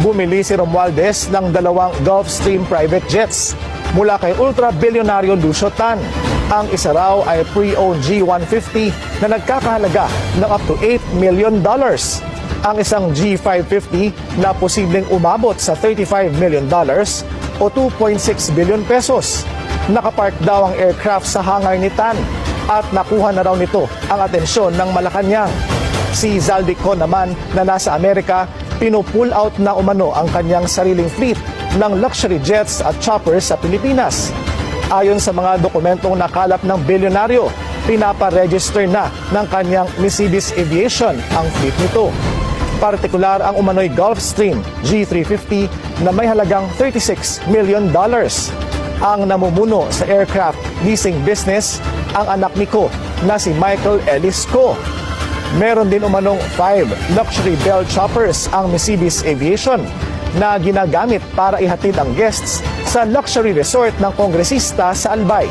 Bumili si Romualdez ng dalawang Gulfstream private jets mula kay ultra-bilyonaryo Lucio Tan. Ang isa raw ay pre-owned G150 na nagkakahalaga ng up to 8 million dollars. Ang isang G550 na posibleng umabot sa 35 million dollars o 2.6 billion pesos. Nakapark daw ang aircraft sa hangar ni Tan at nakuha na raw nito ang atensyon ng Malacanang. Si Zaldico naman na nasa Amerika, pinupull out na umano ang kanyang sariling fleet ng luxury jets at choppers sa Pilipinas. Ayon sa mga dokumentong nakalap ng bilyonaryo, pinapa-register na ng kanyang Mercedes Aviation ang fleet nito. Partikular ang umano'y Gulfstream G350 na may halagang 36 million dollars. Ang namumuno sa aircraft leasing business ang anak ni Ko na si Michael Ellis Ko. Meron din umanong 5 luxury Bell Choppers ang Mercedes Aviation na ginagamit para ihatid ang guests sa luxury resort ng kongresista sa Albay.